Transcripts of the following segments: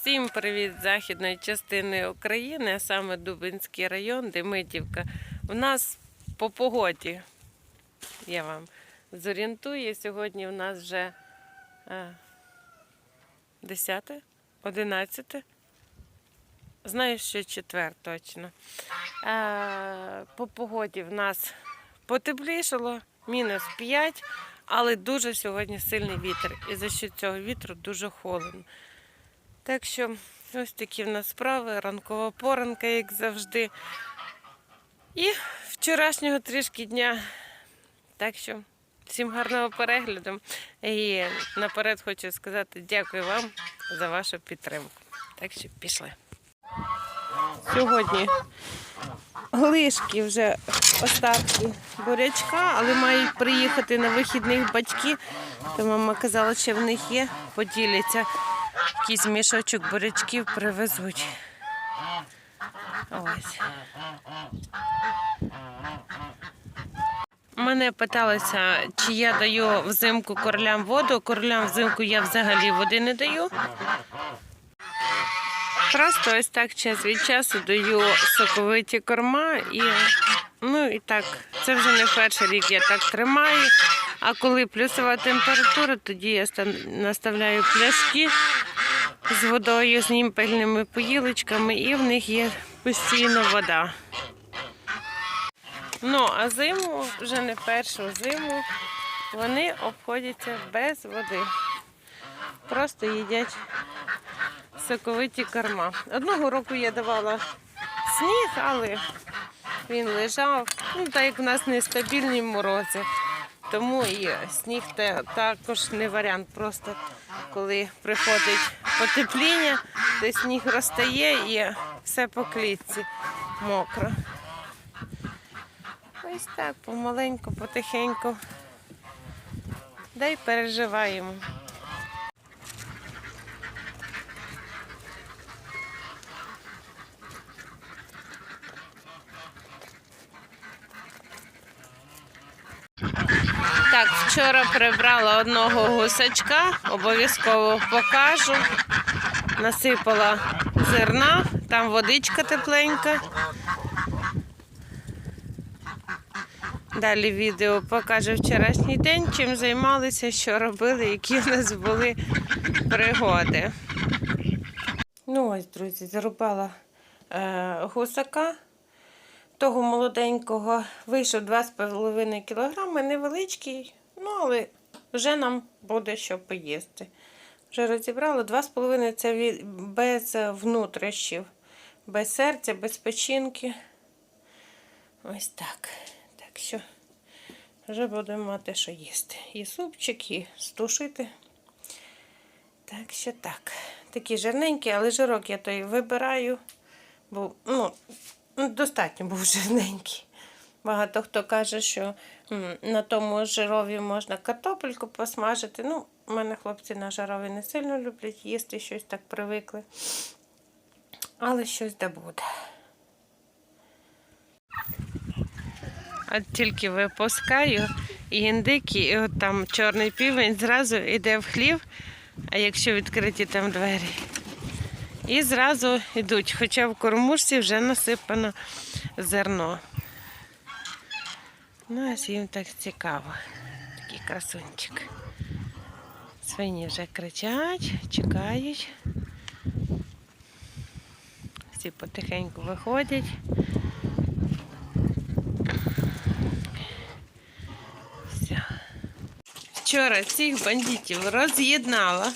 Всім привіт з західної частини України, а саме Дубинський район, Демидівка. У нас по погоді, я вам зорієнтую, сьогодні у нас вже е, 10, 11. Знаю, що четвер точно. Е, по погоді в нас потеплішало, мінус 5, але дуже сьогодні сильний вітер. І за що цього вітру дуже холодно. Так що ось такі в нас справи, ранкова поранка, як завжди. І вчорашнього трішки дня. Так що всім гарного перегляду. І наперед хочу сказати дякую вам за вашу підтримку. Так що пішли. Сьогодні глишки вже остатки бурячка, але мають приїхати на вихідних батьки. То мама казала, що в них є, поділяться. Якийсь мішочок бурячків привезуть. Ось. Мене питалися, чи я даю взимку королям воду. Королям взимку я взагалі води не даю. Просто ось так час від часу даю соковиті корма і ну і так, це вже не перший рік я так тримаю. А коли плюсова температура, тоді я наставляю пляшки з водою, з німпельними поїлочками, і в них є постійно вода. Ну, а зиму, вже не першу зиму, вони обходяться без води. Просто їдять соковиті корма. Одного року я давала сніг, але він лежав. Ну, так як в нас нестабільні морози. Тому і сніг також не варіант. Просто коли приходить потепління, то сніг розтає і все по клітці мокро. Ось так, помаленьку, потихеньку. Дай переживаємо. Так, вчора прибрала одного гусачка, обов'язково покажу. Насипала зерна, там водичка тепленька. Далі відео покаже вчорашній день, чим займалися, що робили, які в нас були пригоди. Ну ось, друзі, зарубала е, гусака того молоденького. Вийшов 2,5 кг, невеличкий, ну але вже нам буде що поїсти. Вже розібрала 2,5 це від- без внутрішнів, без серця, без печінки. Ось так. Так що вже будемо мати, що їсти. І супчик, і стушити. Так що так. Такі жирненькі, але жирок я той вибираю, бо ну, достатньо був жирненький. Багато хто каже, що на тому жирові можна картопельку посмажити. Ну, у мене хлопці на жирові не сильно люблять їсти, щось так привикли. Але щось де буде. От тільки випускаю індики, і от там чорний півень зразу йде в хлів, а якщо відкриті там двері. І зразу йдуть, хоча в кормушці вже насипано зерно. Ну, ось їм так цікаво. Такий красунчик. Свині вже кричать, чекають. Всі потихеньку виходять. Все. Вчора цих бандитів роз'єднала.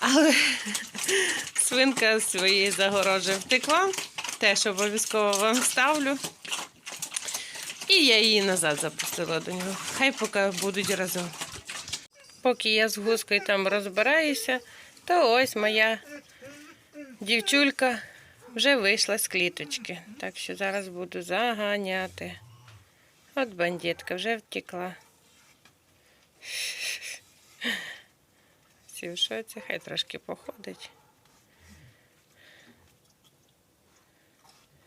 Але свинка з своєї загорожі втекла. Теж обов'язково вам ставлю. І я її назад запустила до нього. Хай поки будуть разом. Поки я з гускою там розбираюся, то ось моя дівчулька вже вийшла з кліточки. Так що зараз буду заганяти. От бандитка вже втекла. Всі хай трошки походить.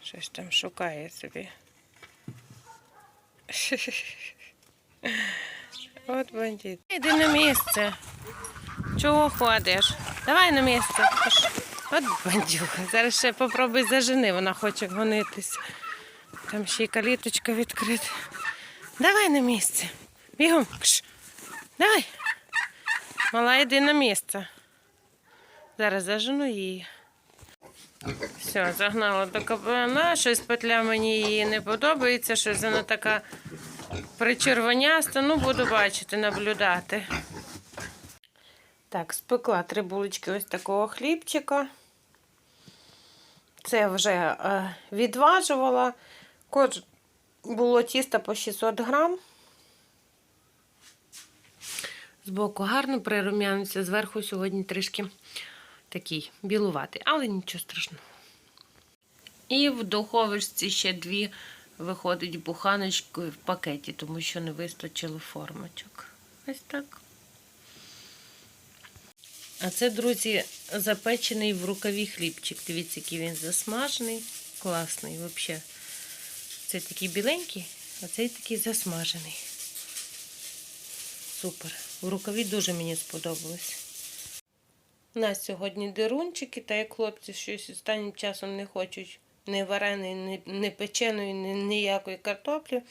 Щось там шукає собі. От бандит. Іди на місце. Чого ходиш? Давай на місце. От бандюга. Зараз ще попробуй зажени, вона хоче гонитись. Там ще й каліточка відкрита. Давай на місце. Бігом. Давай. Мала, йди на місце. Зараз зажену її. Все, загнала до кабана, щось петля мені її не подобається, щось вона така причервоняста. Ну, буду бачити, наблюдати. Так, спекла три булочки ось такого хлібчика. Це вже е, відважувала. Кож було тісто по 600 грам. Збоку гарно прирум'янився, зверху сьогодні трішки такий білуватий, але нічого страшного. І в духовочці ще дві виходить буханочки в пакеті, тому що не вистачило формочок. Ось так. А це, друзі, запечений в рукаві хлібчик. Дивіться, який він засмажений. Класний взагалі. Це такий біленький, а цей такий засмажений. Супер. В рукаві дуже мені сподобалось. У нас сьогодні дирунчики, та як хлопці щось останнім часом не хочуть ні вареної, ні, ні печеної, ні ніякої картоплі.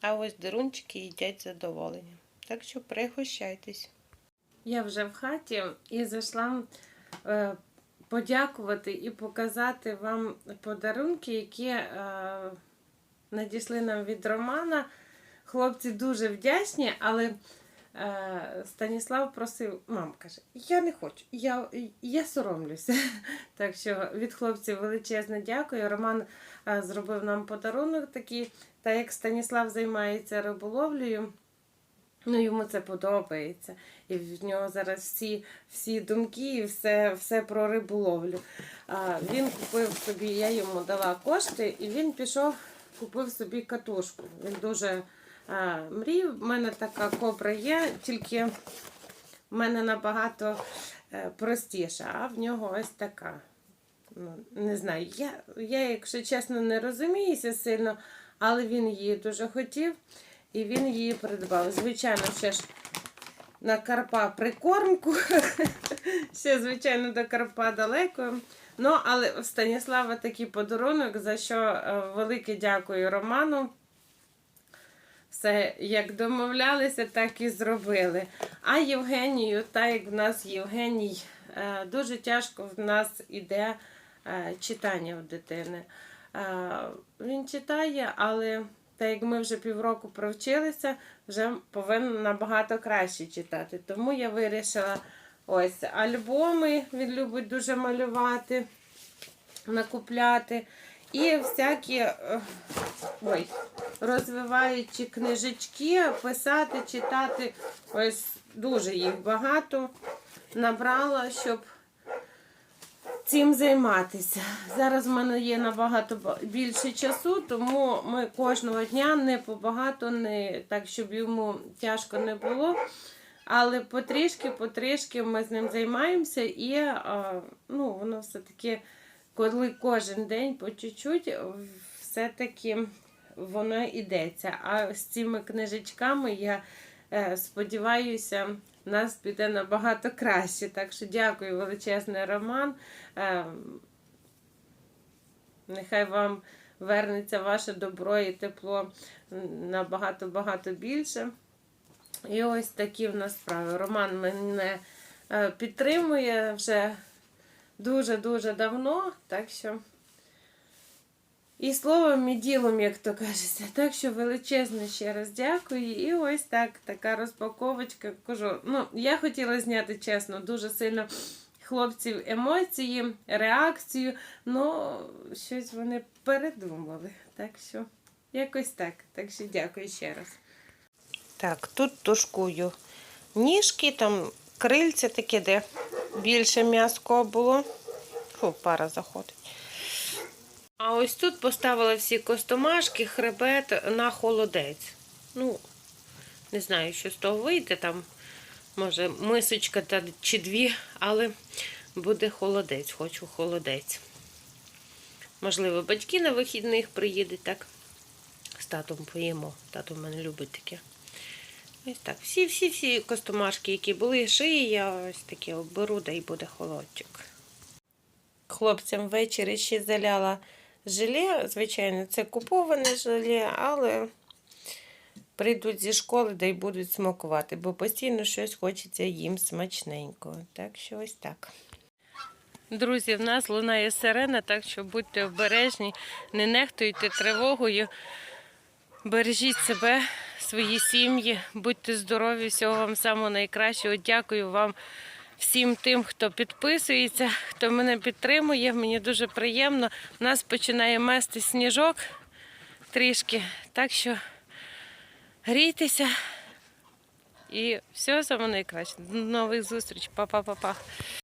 А ось дирунчики їдять з задоволенням. Так що пригощайтесь. Я вже в хаті і зайшла е, подякувати і показати вам подарунки, які е, надійшли нам від Романа. Хлопці дуже вдячні, але Станіслав просив, мам каже, я не хочу, я, я соромлюся. Так що від хлопців величезне дякую. Роман е, зробив нам подарунок такий, та як Станіслав займається риболовлею. Ну, йому це подобається. І в нього зараз всі, всі думки і все, все про риболовлю. Він купив собі, я йому дала кошти, і він пішов, купив собі катушку. Він дуже а, мріяв. У мене така кобра є, тільки в мене набагато е, простіша, а в нього ось така. Ну, не знаю, я, я, якщо чесно, не розуміюся сильно, але він її дуже хотів. І він її придбав. Звичайно, ще ж на Карпа прикормку. ще, звичайно, до Карпа далеко. Ну, але в Станіслава такий подарунок, за що е, велике дякую Роману. Все, як домовлялися, так і зробили. А Євгенію, так як в нас Євгеній, е, дуже тяжко в нас іде е, читання в дитини. Е, Він читає, але так як ми вже півроку провчилися, вже повинен набагато краще читати. Тому я вирішила ось альбоми, він любить дуже малювати, накупляти. І всякі е, ой, розвиваючі книжечки, писати, читати. Ось дуже їх багато набрала, щоб цим займатися. Зараз в мене є набагато більше часу, тому ми кожного дня не побагато, не так, щоб йому тяжко не було. Але потрішки, потрішки ми з ним займаємося, і ну, воно все-таки, коли кожен день по чуть-чуть, все-таки воно йдеться. А з цими книжечками я е, сподіваюся, нас піде набагато краще. Так що дякую величезний Роман. Е, Нехай вам вернеться ваше добро і тепло набагато-багато більше. І ось такі в нас справи. Роман мене е, підтримує вже дуже-дуже давно. Так що. І словом, і ділом, як то кажеться. Так що величезне ще раз дякую. І ось так, така розпаковочка. Кажу, ну, я хотіла зняти чесно, дуже сильно хлопців емоції, реакцію. Ну, щось вони передумали. Так що, якось так. Так що дякую ще раз. Так, тут тушкую ніжки, там крильця таке, де більше м'яско було. Фу, пара заходить. А ось тут поставила всі костомашки, хребет на холодець. Ну, не знаю, що з того вийде там. Може, мисочка та чи дві, але буде холодець, хочу холодець. Можливо, батьки на вихідних приїдуть, так? З татом поїмо. Тато в мене любить таке. Ось так. Всі-всі-всі костомашки, які були, шиї, я ось такі оберу, да і буде холодчик. Хлопцям ввечері ще заляла желе. Звичайно, це куповане желе, але прийдуть зі школи да й будуть смакувати, бо постійно щось хочеться їм смачненького. Так що ось так. Друзі, в нас лунає сирена, так що будьте обережні, не нехтуйте тривогою, бережіть себе, свої сім'ї, будьте здорові, всього вам самого найкращого. Дякую вам всім тим, хто підписується, хто мене підтримує. Мені дуже приємно. У нас починає мести сніжок трішки, так що грійтеся і всього самого найкраще. До нових зустріч. Па-па-па-па.